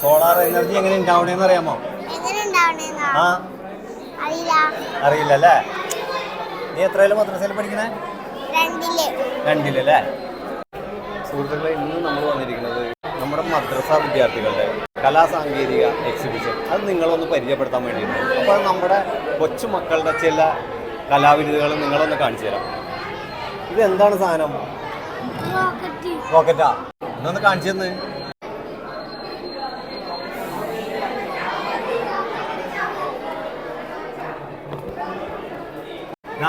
Solar energy എങ്ങനെ ഉണ്ടാവണേന്ന് അറിയാമോ? ആ. അറിയില്ല. അല്ലേ നീ എത്രയാലും മദ്രസയിൽ പഠിക്കണേ? രണ്ടിൽ. രണ്ടിലല്ലേ സുഹൃത്തുക്കളെ ഇന്ന് നമ്മൾ വന്നിരിക്കുന്നത് നമ്മുടെ മദ്രസ വിദ്യാർത്ഥികളുടെ കലാസാങ്കേതിക എക്സിബിഷൻ അത് നിങ്ങളൊന്ന് പരിചയപ്പെടുത്താൻ വേണ്ടിയിട്ടാണ് അപ്പോൾ നമ്മുടെ കൊച്ചുമക്കളുടെ ചില കലാവിരുദ്ധകൾ നിങ്ങളൊന്ന് കാണിച്ചു തരാം. ഇത് എന്താണ് സാധനം? റോക്കറ്റ് റോക്കറ്റാ എന്നൊന്ന് കാണിച്ചു തന്നെ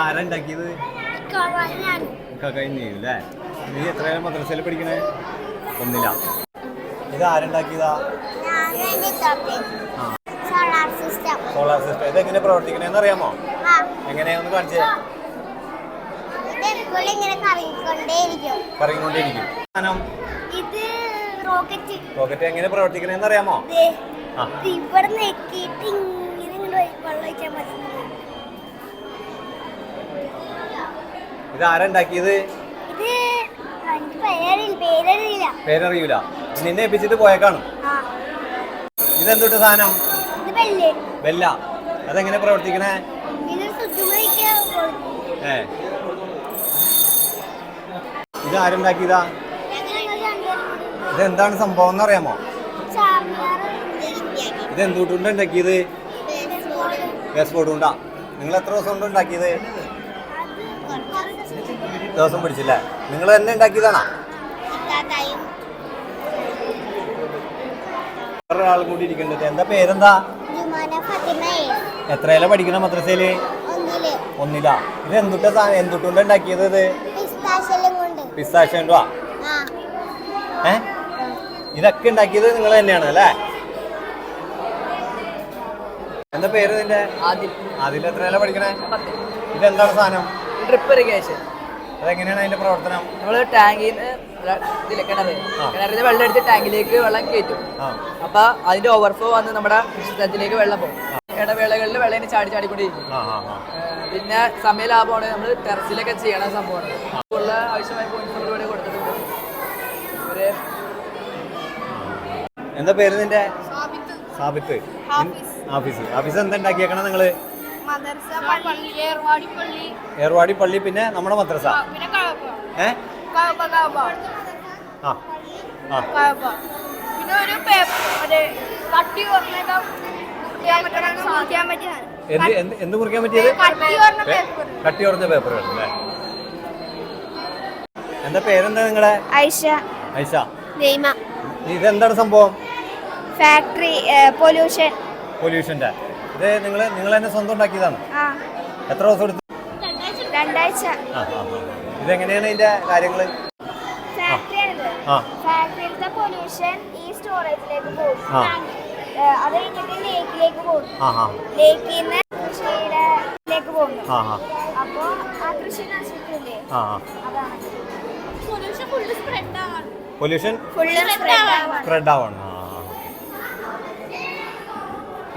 ആരാ ഉണ്ടാക്കിയത്? ഞാൻ കഴിഞ്ഞു അല്ലേ നീ എത്രയാലും മദ്രസയിൽ പഠിക്കണേ? ഒന്നില്ല ഇത് ആരുണ്ടാക്കിയതാ സോളാർ സിസ്റ്റം. ഇത് എങ്ങനെ പ്രവർത്തിക്കണേന്ന് അറിയാമോ? എങ്ങനെയാന്ന് കാണിച്ചേ കറങ്ങിക്കൊണ്ടേയിരിക്കും. ഇത് റോക്കറ്റ്. റോക്കറ്റ് എങ്ങനെ പ്രവർത്തിക്കണേന്ന് അറിയാമോ? ഇവിടെ നെക്കിയിട്ട് ഇങ്ങനെ വെള്ളം ഒഴിക്കാൻ പറ്റും ഇത് ആരുണ്ടാക്കിയത് പേരറിയൂല. നിന്നെ ഏൽപ്പിച്ചിട്ട് പോയേക്കാണ്. ഇതെന്തൊട്ട് സാധനം? ബെല്ല. അതെങ്ങനെ പ്രവർത്തിക്കണേ? ഏ. ഇത് ആരുണ്ടാക്കിയതാ ഇതെന്താണ് സംഭവം എന്ന് അറിയാമോ ഇത് എന്തുകൊണ്ട് ഉണ്ടാക്കിയത്? ഗ്യാസ് ബോർഡ് കൊണ്ടാ നിങ്ങൾ എത്ര ദിവസം കൊണ്ട് ഉണ്ടാക്കിയത്? ദിവസം പിടിച്ചില്ലേ? നിങ്ങൾ തന്നെ ഉണ്ടാക്കിയതാണോ? ഒരാൾ കൂടി ഇരിക്കുന്നുണ്ട് എന്താ പേരെന്താ? എത്രയില പഠിക്കണ മദ്രസയിൽ? ഒന്നിൽ. ഒന്നില്ല ഇത് എന്തുട്ട സാധനം എന്തുട്ടുണ്ട് ഉണ്ടാക്കിയത് ഇത്? ആ. ഏ? ഇതൊക്കെ ഉണ്ടാക്കിയത് നിങ്ങൾ തന്നെയാണ് അല്ലേ? എന്താ പേര് നിന്റെ ആദ്യം അതിൽ എത്രയില പഠിക്കണേ? ഇത് ഇതെന്താണ് സാധനം? ഡ്രിപ്പ് ഇറിഗേഷൻ അതെങ്ങനെയാണ് അതിന്റെ പ്രവർത്തനം? നമ്മൾ ടാങ്കിൽ നിന്ന് ഇതിലെ കിണറ്. കിണറിന്റെ വെള്ളം എടുത്ത് ടാങ്കിലേക്ക് വെള്ളം കയറ്റും. അപ്പൊ അതിന്റെ ഓവർഫ്ലോ വന്ന് നമ്മുടെ കൃഷിസ്ഥലത്തിലേക്ക് വെള്ളം പോകും. ഇടവേളകളിൽ വെള്ളം ഇങ്ങനെ ചാടി ചാടിക്കൊണ്ടിരിക്കും. പിന്നെ സമയ ലാഭമാണ് നമ്മൾ ടെറസിലൊക്കെ ചെയ്യണ സംഭവമാണ് ഉള്ള ആവശ്യമായ പോയിന്റ്സ് ഇവിടെ കൊടുത്തിട്ടുണ്ട്. ഒരു എന്താ പേര് നിന്റെ? സാബിത്ത്. ആഫീസ് ആഫീസ് എന്താ ഉണ്ടാക്കിയേക്കണം നിങ്ങൾ? ഏർവാടി പള്ളി. പിന്നെ നമ്മുടെ മദ്രസ. ഏ? ആ ആ. പിന്നെ ഒരു കട്ടി എന്ത് എന്ത് കുറിക്കാൻ പറ്റിയത്? കട്ടി പറഞ്ഞ പേപ്പർ. കട്ടി കുറഞ്ഞ പേപ്പറുകൾ അല്ലേ? എന്താ പേരെന്താ നിങ്ങളെ? ഐഷ. ഐഷ. ഇതെന്താണ് സംഭവം? Factory pollution. പൊല്യൂഷന്റെ ഇത് നിങ്ങൾ നിങ്ങൾ തന്നെ സ്വന്തം ഉണ്ടാക്കിയതാണ്? ആ. എത്ര ദിവസം എടുത്തു? രണ്ടാഴ്ച. ആ ആ. ഇതെങ്ങനെയാണ് ഇതിന്റെ കാര്യങ്ങൾ ആ. ഫാക്ടറിയിലത്തെ പൊല്യൂഷൻ ഈ സ്റ്റോറേജിലേക്ക് പോകും. അത് കഴിഞ്ഞിട്ട് ലേക്കിലേക്ക് പോകും. ലേക്കിൽ നിന്ന് കൃഷിയിലേക്ക് പോകുന്നു ആ ആ. അപ്പോ ആ കൃഷി നശിക്കില്ലേ ആ ആ. പൊല്യൂഷൻ സ്പ്രെഡ് ആവാണ്.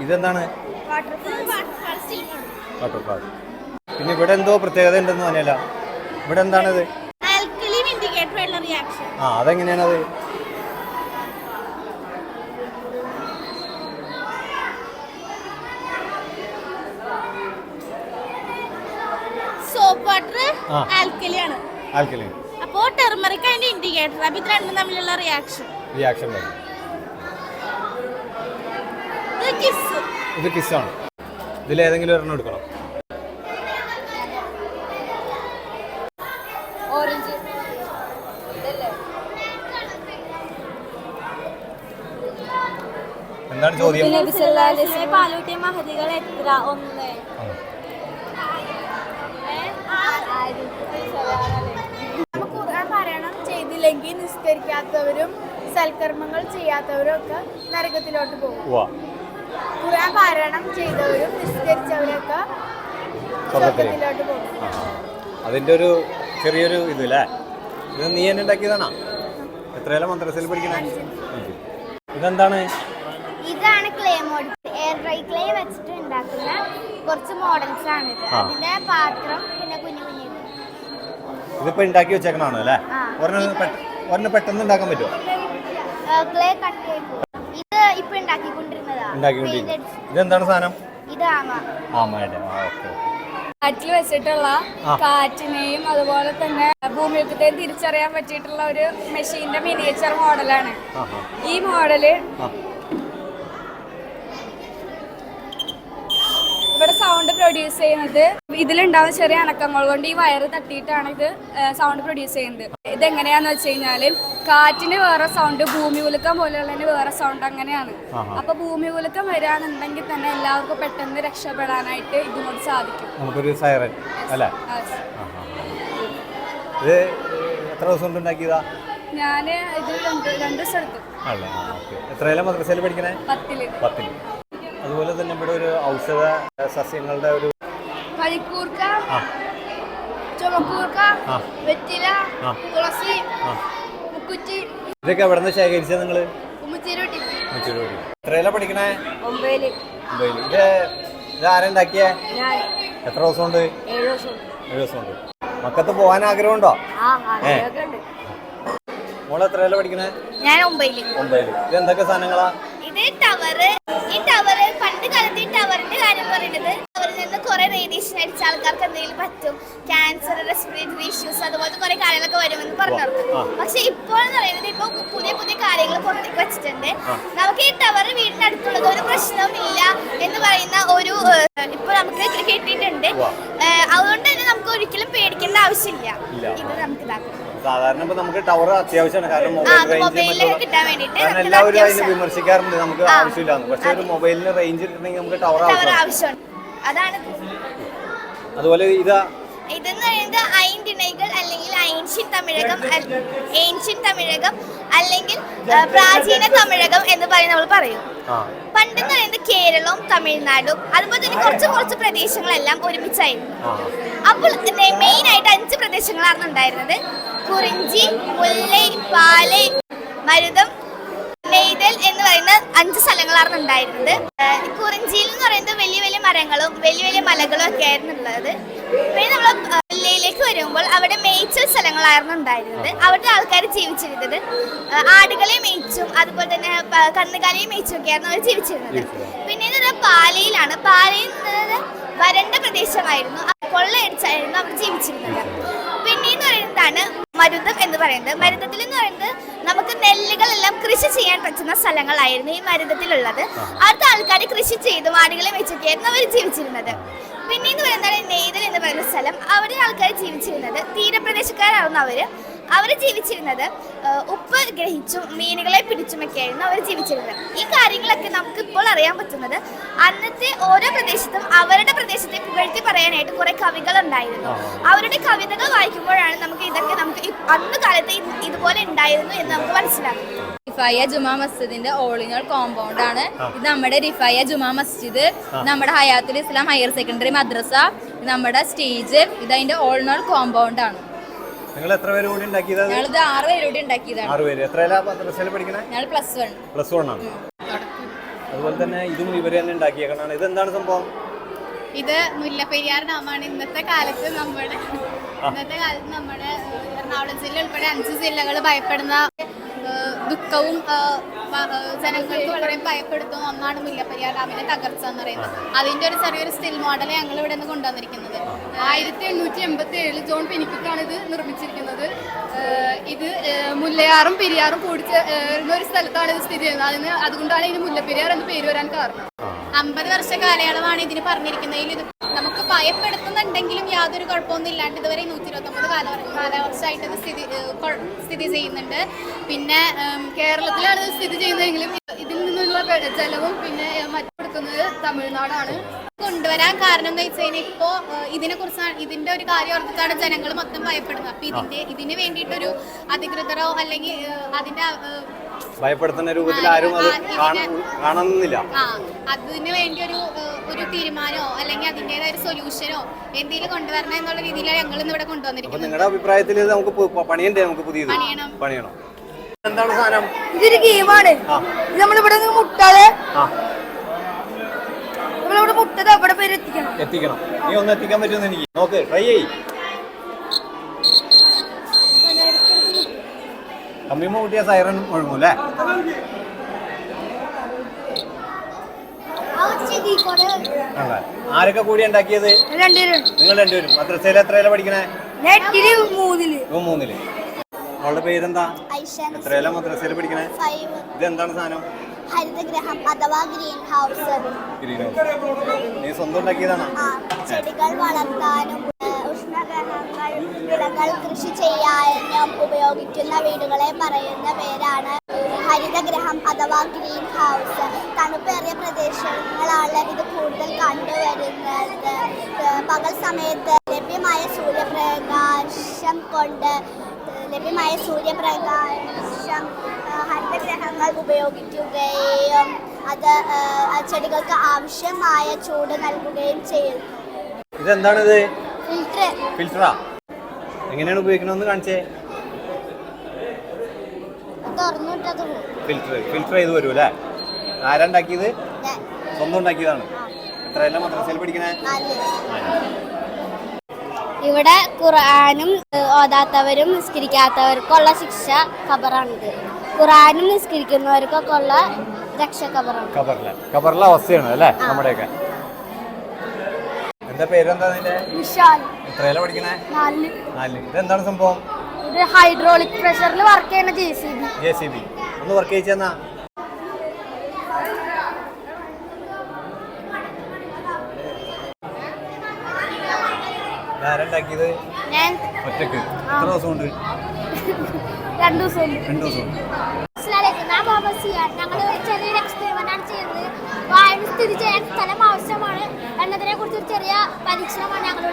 ഇതെന്താണ്? വാട്ടർഫാൾ പിന്നെ ഇവിടെ എന്തോ പ്രത്യേകത ഉണ്ടെന്ന് പറഞ്ഞല്ല ഇവിടെ എന്താണത്? ആ അതെങ്ങനെയാണത്? സോപ്പ് വാട്ടർ ആ. ആൽക്കലിയാണ് ആൽക്കലി അപ്പോ ടെർമറിക് അതിന്റെ ഇൻഡിക്കേറ്റർ അപ്പൊ ഇത് രണ്ടും തമ്മിലുള്ള റിയാക്ഷൻ റിയാക്ഷൻ കിസ് ഇത് കിസ്സാണ്. ഇതിൽ ഏതെങ്കിലും ഒരെണ്ണം എടുക്കണം. ഓറഞ്ച്. എന്താണ് ചോദ്യം? പാലൂട്ടിയ മഹതികൾ എത്ര? ഒന്ന്. ഖുർആൻ പാരായണം ചെയ്തില്ലെങ്കിൽ നിസ്കരിക്കാത്തവരും സൽക്കർമ്മങ്ങൾ ചെയ്യാത്തവരും ഒക്കെ നരകത്തിലോട്ട് പോകും. ഖുർആൻ പാരായണം ചെയ്തവരും നിസ്കരിച്ചവരൊക്കെ സ്വർഗത്തിലോട്ട് പോകും. അതിന്റെ ഒരു ചെറിയൊരു ഇതല്ലേ? ഇത് നീ തന്നെ ഉണ്ടാക്കിയതാണോ? എത്രയാലും മദ്രസയിൽ പഠിക്കണ? ഇതെന്താണ്? ഇതാണ് clay mode air dry clay വെച്ചിട്ട് ഉണ്ടാക്കുന്ന കുറച്ച് മോഡൽസ് ആണ്. അതിന്റെ പാത്രം പിന്നെ കുഞ്ഞു കുഞ്ഞു ഇതിപ്പോ ഉണ്ടാക്കി വെച്ചേക്കണാണ് അല്ലേ. ഒരെണ്ണം പെട്ട- പെട്ടെന്ന് ഉണ്ടാക്കാൻ പറ്റുമോ? ക്ലേ കട്ട് ചെയ്ത് ഇപ്പൊ ഉണ്ടാക്കിക്കൊണ്ടിരുന്നതാ. ഇതെന്താണ് സാധനം? ഇതാമ ആമയുടെ. ആ ഓക്കെ ഓക്കെ. കാറ്റിൽ വെച്ചിട്ടുള്ള കാറ്റിനെയും അതുപോലെ തന്നെ ഭൂമിയുദ്ധത്തെയും തിരിച്ചറിയാൻ പറ്റിയിട്ടുള്ള ഒരു മെഷീന്റെ മിനിയേച്ചർ മോഡലാണ് ഈ മോഡൽ ഇവിടെ സൗണ്ട് പ്രൊഡ്യൂസ് ചെയ്യുന്നത്. ഇതിലുണ്ടാവുന്ന ചെറിയ അനക്കങ്ങൾ കൊണ്ട് ഈ വയറ് തട്ടിയിട്ടാണ് ഇത് സൗണ്ട് പ്രൊഡ്യൂസ് ചെയ്യുന്നത്. ഇതെങ്ങനെയാന്ന് വെച്ച് കഴിഞ്ഞാൽ കാറ്റിന് വേറെ സൗണ്ട് ഭൂമി ഉലുക്കം പോലെയുള്ളതിന് വേറെ സൗണ്ട് അങ്ങനെയാണ്. അപ്പൊ ഭൂമി ഉലുക്കം വരികയാണെന്നുണ്ടെങ്കിൽ തന്നെ എല്ലാവർക്കും പെട്ടെന്ന് രക്ഷപ്പെടാനായിട്ട് ഇതുകൊണ്ട് സാധിക്കും. നമുക്കൊരു സൈറൻ അല്ലേ? ഇത് എത്ര ദിവസം കൊണ്ട് ഉണ്ടാക്കിയതാ? ഞാൻ ഇത് രണ്ട് രണ്ട് സ്ഥലത്ത് മദ്രസയിൽ പഠിക്കണേ? പത്തിൽ. പത്തിൽ അതുപോലെ തന്നെ ഇവിടെ ഒരു ഔഷധ സസ്യങ്ങളുടെ ഒരു കളിക്കൂർക്ക ആ. ചുമക്കൂർക്ക വെറ്റില. തുളസി മുക്കുറ്റി. ഇതൊക്കെ എവിടെ നിന്ന് ശേഖരിച്ചത് നിങ്ങൾ ഉമ്മച്ചിരോട്ടി എത്രയിലാ പഠിക്കണേ? ഒമ്പതിൽ. ഇത് ഇത് ആരുണ്ടാക്കിയേ ഞാൻ എത്ര ദിവസം കൊണ്ട് ഏഴ് ദിവസം ഉണ്ട് ദിവസം കൊണ്ട് മക്കത്ത് പോകാൻ ആഗ്രഹമുണ്ടോ ഉണ്ട്. മോൾ എത്രയിലാ പഠിക്കണേ? ഞാൻ ഒമ്പതിൽ. മുംബൈയിൽ ഇത് എന്തൊക്കെ സാധനങ്ങളാ? ഇത് ടവർ ഈ ടവർ പണ്ട് കാലത്ത് ഈ ടവറിന്റെ കാര്യം പറയുന്നത് ടവറിൽ നിന്ന് കുറെ റേഡിയേഷൻ അടിച്ച ആൾക്കാർക്ക് എന്തെങ്കിലും പറ്റും. ക്യാൻസർ റെസ്പിറേറ്ററി ഇഷ്യൂസ് അതുപോലത്തെ കുറെ കാര്യങ്ങളൊക്കെ വരുമെന്ന് പറഞ്ഞു പക്ഷെ ഇപ്പോൾ എന്ന് പറയുന്നത് ഇപ്പൊ പുതിയ പുതിയ കാര്യങ്ങൾ പുറത്തേക്ക് വെച്ചിട്ടുണ്ട്. നമുക്ക് ഈ ടവർ വീടിന്റെ അടുത്തുള്ളത് ഒരു പ്രശ്നവുമില്ല എന്ന് പറയുന്ന ഒരു ഇപ്പൊ നമുക്ക് കിട്ടിയിട്ടുണ്ട്. അതുകൊണ്ട് തന്നെ നമുക്ക് ഒരിക്കലും പേടിക്കേണ്ട ആവശ്യമില്ല. ഇത് നമുക്ക് ഇതാക്കാം. സാധാരണ ഇപ്പൊ നമുക്ക് ടവർ അത്യാവശ്യമാണ് കാരണം മൊബൈൽ റേഞ്ച് കാരണം എല്ലാവരും അതിനെ. വിമർശിക്കാറുണ്ട് നമുക്ക്. ആവശ്യമില്ലാന്ന് പക്ഷെ ഒരു മൊബൈലിന് റേഞ്ച് കിട്ടണമെങ്കിൽ നമുക്ക് ടവർ ടവർ ആവശ്യമാണ് അതാണ് അതുപോലെ ഇതാ പറയുന്നത് ഐന്തിണൈകൾ അല്ലെങ്കിൽ ഐൻഷ്യൻ തമിഴകം ഏൻഷ്യൻ തമിഴകം അല്ലെങ്കിൽ പ്രാചീന തമിഴകം എന്ന് പറയുന്ന നമ്മൾ പറയും. പണ്ടെന്ന് പറയുന്നത് കേരളവും തമിഴ്നാടും. അതുപോലെ തന്നെ കുറച്ച് കുറച്ച് പ്രദേശങ്ങളെല്ലാം ഒരുമിച്ചായിരുന്നു. അപ്പോൾ മെയിൻ ആയിട്ട് അഞ്ച് പ്രദേശങ്ങളാണ് ഉണ്ടായിരുന്നത്. കുറിഞ്ചി മുല്ലൈ പാലൈ മരുതം നെയ്തൽ എന്ന് പറയുന്ന അഞ്ച് സ്ഥലങ്ങളാണ് ഉണ്ടായിരുന്നത്. കുറിഞ്ചിയിൽ എന്ന് പറയുന്നത് വലിയ വലിയ മരങ്ങളും വലിയ വലിയ മലകളും ഒക്കെ ആയിരുന്നു ഉള്ളത്. പിന്നെ നമ്മൾ ഇവിടേക്ക് വരുമ്പോൾ അവിടെ മേയ്ച്ചൽ സ്ഥലങ്ങളായിരുന്നു ഉണ്ടായിരുന്നത്. അവിടുത്തെ ആൾക്കാർ ജീവിച്ചിരുന്നത്. ആടുകളെ മേച്ചും അതുപോലെ തന്നെ കന്നുകാലിയെ മേയിച്ചും ഒക്കെ ആയിരുന്നു അവർ ജീവിച്ചിരുന്നത്. പിന്നെ പാലയിലാണ്. പാലയിൽ നിന്ന് വരണ്ട പ്രദേശമായിരുന്നു. കൊള്ളയടിച്ചായിരുന്നു അവർ ജീവിച്ചിരുന്നത്. പിന്നെയെന്ന് പറയുന്നതാണ് മരുതം എന്ന് പറയുന്നത്. മരുതത്തിൽ എന്ന് പറയുന്നത് നമുക്ക് നെല്ലുകളെല്ലാം കൃഷി ചെയ്യാൻ പറ്റുന്ന സ്ഥലങ്ങളായിരുന്നു ഈ മരുതത്തിലുള്ളത്. അവിടുത്തെ ആൾക്കാർ കൃഷി ചെയ്തു ആടുകളെ വെച്ചൊക്കെയായിരുന്നു അവർ ജീവിച്ചിരുന്നത്. പിന്നെയെന്ന് പറയുന്നത് നെയ്തൽ എന്ന് പറയുന്ന സ്ഥലം അവിടെ ആൾക്കാർ ജീവിച്ചിരുന്നത്. തീരപ്രദേശക്കാരാണ് അവർ അവർ ജീവിച്ചിരുന്നത് ഉപ്പ് ഗ്രഹിച്ചും മീനുകളെ പിടിച്ചുമൊക്കെയായിരുന്നു അവർ ജീവിച്ചിരുന്നത്. ഈ കാര്യങ്ങളൊക്കെ നമുക്ക് ഇപ്പോൾ അറിയാൻ പറ്റുന്നത് അന്നത്തെ ഓരോ പ്രദേശത്തും അവരുടെ പ്രദേശത്തെ പുകഴ്ത്തി പറയാനായിട്ട് കുറെ കവികൾ ഉണ്ടായിരുന്നു അവരുടെ കവിതകൾ വായിക്കുമ്പോഴാണ് നമുക്ക് ഇതൊക്കെ നമുക്ക് അന്ന് കാലത്ത് ഇതുപോലെ ഉണ്ടായിരുന്നു എന്ന് നമുക്ക് മനസ്സിലാകും റിഫായ ജുമാ മസ്ജിദിന്റെ ഓളിനോൾ കോമ്പൗണ്ട് ആണ്. ഇത് നമ്മുടെ റിഫായ ജുമാ മസ്ജിദ് നമ്മുടെ ഹയാത്തുൽ ഇസ്ലാം ഹയർ സെക്കൻഡറി മദ്രസ നമ്മുടെ സ്റ്റേജ് ഇത് അതിന്റെ ഓളിനോൾ കോമ്പൗണ്ട് ആണ്. നിങ്ങൾ എത്ര പേര് കൂടി ഉണ്ടാക്കിയത് ഞങ്ങളിത് ആറ് പേരോട് ഉണ്ടാക്കിയതാണ്. ആറ് പേര്. എത്രയിലാ മദ്രസയിൽ പഠിക്കണേ? ഞങ്ങൾ പ്ലസ് വൺ പ്ലസ് വൺ ആണ്. അതുപോലെ തന്നെ ഇതും ഇവർ തന്നെ ഉണ്ടാക്കിയേക്കണാണ് ഇത് എന്താണ് സംഭവം? ഇത് മുല്ലപ്പെരിയാർ ഡാമാണ്. ഇന്നത്തെ കാലത്ത് നമ്മുടെ ഇന്നത്തെ കാലത്ത് നമ്മുടെ എറണാകുളം ജില്ല ഉൾപ്പെടെ അഞ്ച് ജില്ലകൾ ഭയപ്പെടുന്ന ദുഃഖവും ജനങ്ങൾക്ക് വളരെ ഭയപ്പെടുത്തുന്ന ഒന്നാണ് മുല്ലപ്പെരിയാർ ഡാമിന്റെ തകർച്ച എന്ന് പറയുന്നത്. അതിന്റെ ഒരു ചെറിയൊരു സ്റ്റിൽ മോഡൽ ഞങ്ങൾ ഇവിടെ നിന്ന് കൊണ്ടുവന്നിരിക്കുന്നത്. ആയിരത്തി എണ്ണൂറ്റി എൺപത്തി ഏഴിൽ ജോൺ പെനിക്കുക്കാണ് ഇത് നിർമ്മിച്ചിരിക്കുന്നത്. ഇത് മുല്ലയാറും പെരിയാറും കൂടി ചേർന്ന ഒരു സ്ഥലത്താണ് ഇത് സ്ഥിതി ചെയ്യുന്നത്. അതിന് അതുകൊണ്ടാണ് ഇതിന് മുല്ലപ്പെരിയാർ എന്ന് പേര് വരാൻ കാരണം. അമ്പത് വർഷ കാലയളവാണ് ഇതിന് പറഞ്ഞിരിക്കുന്നതിൽ ഇത് നമുക്ക് ഭയപ്പെടുത്തുന്നുണ്ടെങ്കിലും യാതൊരു കുഴപ്പമൊന്നും ഇല്ലാണ്ട് ഇതുവരെ നൂറ്റി ഇരുപത്തൊമ്പത് കാല കാലവർഷമായിട്ട് ഇത് സ്ഥിതി സ്ഥിതി ചെയ്യുന്നുണ്ട്. പിന്നെ കേരളത്തിലാണ് ഇത് സ്ഥിതി ചെയ്യുന്നതെങ്കിലും ഇതിൽ നിന്നുള്ള ജലവും പിന്നെ മറ്റെടുക്കുന്നത് തമിഴ്നാടാണ്. കൊണ്ടുവരാൻ കാരണം എന്താ വെച്ച് കഴിഞ്ഞാൽ ഇപ്പോ ഇതിനെ കുറിച്ചാണ് ഇതിന്റെ ഒരു കാര്യം ഓർത്തിട്ടാണ് ജനങ്ങൾ മൊത്തം ഭയപ്പെടുന്നത്. അപ്പൊ ഇതിന്റെ ഇതിന് വേണ്ടിയിട്ടൊരു അധികൃതരോ അല്ലെങ്കിൽ അതിന്റെ ഭയപ്പെടുത്തുന്ന രൂപത്തിൽ ആരും അത് കാണ- കാണുന്നില്ല. അതിന് വേണ്ടി ഒരു ഒരു തീരുമാനമോ അല്ലെങ്കിൽ അതിന്റെതായ ഒരു സൊല്യൂഷനോ എന്തെങ്കിലും കൊണ്ടുവരണം എന്നുള്ള രീതിയിലാണ് ഞങ്ങൾ ഇന്ന് ഇവിടെ കൊണ്ടുവന്നിരിക്കുന്നത്. നിങ്ങളുടെ അഭിപ്രായത്തിൽ നമുക്ക് പു- പണിയണ്ടേ നമുക്ക് പുതിയത്. പണിയണം. പണിയണം. എന്താണ് സാധനം ഇതൊരു ഗെയിമാണ് ഇത് നമ്മളിവിടെ നിന്ന് മുട്ടാതെ ആ. നമ്മളിവിടെ മുട്ടത് അവിടെ പേര് എത്തിക്കണം. എത്തിക്കണം. നീ ഒന്ന് എത്തിക്കാൻ പറ്റുമെന്ന് എനിക്ക്. നോക്ക് ട്രൈ ചെയ് കമ്മിമ്മ കൂട്ടിയ സൈറൻ മുഴങ്ങും അല്ലേ? അതെ ആരൊക്കെ കൂടി ഉണ്ടാക്കിയത്? രണ്ടുപേരും നിങ്ങൾ രണ്ടുപേരും. മദ്രസയിൽ എത്രയില പഠിക്കണേ? മൂന്നിൽ. അവളുടെ പേരെന്താ? എത്ര എത്രയില മദ്രസയിൽ പഠിക്കണേ? ഇതെന്താണ് സാധനം? ഹരിതഗ്രഹം അഥവാ ഗ്രീൻ ഹൗസ്. Green house. നീ സ്വന്തം ഉണ്ടാക്കിയതാണോ? ചെടികൾ വളർത്താനും ഉഷ്ണഗ്രഹങ്ങൾ വിളകൾ കൃഷി ചെയ്യാനും ഉപയോഗിക്കുന്ന വീടുകളെ പറയുന്ന പേരാണ് ഹരിതഗ്രഹം അഥവാ ഗ്രീൻ ഹൗസ്. തണുപ്പേറിയ പ്രദേശങ്ങളാണ് ഇത് കൂടുതൽ കണ്ടുവരുന്നത്. പകൽ സമയത്ത് ലഭ്യമായ സൂര്യപ്രകാശം കൊണ്ട് ലഭ്യമായ സൂര്യപ്രകാശം ഹരിതഗ്രഹങ്ങൾ ഉപയോഗിക്കുകയും അത് ചെടികൾക്ക് ആവശ്യമായ ചൂട് നൽകുകയും ചെയ്യുന്നു ഇതെന്താണിത്? ഫിൽറ്റർ ഫിൽറ്ററാ എങ്ങനെയാണ് ഉപയോഗിക്കണമെന്ന് കാണിച്ചേ. ഫിൽറ്റർ ഫിൽറ്റർ ചെയ്ത് വരും അല്ലേ ആരാണ്ടാക്കിയത് സ്വന്തം ഉണ്ടാക്കിയതാണ്. എത്രയല്ല മദ്രസയിൽ പഠിക്കണേ? ഇവിടെ ഖുർആാനും ഓതാത്തവരും നിസ്കരിക്കാത്തവർക്കുള്ള ശിക്ഷ ഖബറാണിത്. ഖുർആാനും നിസ്കരിക്കുന്നവർക്കൊക്കെ ഉള്ള രക്ഷ ഖബറാണ്. ഖബറിലെ. ഖബറിലെ അവസ്ഥയാണ് അല്ലേ? നമ്മുടെയൊക്കെ. എന്താ പേരെന്താ നിന്റെ? വിശാൽ. എത്രയല്ല പഠിക്കണേ? നാല് നാല് ഇതെന്താണ് സംഭവം? ഇത് ഹൈഡ്രോളിക് പ്രഷറിൽ വർക്ക് ചെയ്യുന്ന J C B J C B ഒന്ന് വർക്ക് ചെയ്യിച്ചെന്നാ ആരുണ്ടാക്കിയത് ഞാൻ. ഒറ്റയ്ക്ക്. എത്ര ദിവസം കൊണ്ട് രണ്ടു ദിവസം രണ്ടു ദിവസം. ഞാൻ മുഹമ്മദ് സിയാൻ ഞങ്ങൾ ഒരു ചെറിയൊരു എക്സ്പെരിമെന്റ് ആണ് ചെയ്യുന്നത്. വായന സ്ഥിതി ചെയ്യാൻ സ്ഥലം ആവശ്യമാണ്. എന്നതിനെ കുറിച്ച് ഒരു ചെറിയ പരീക്ഷണമാണ് കാണിക്കുന്നത്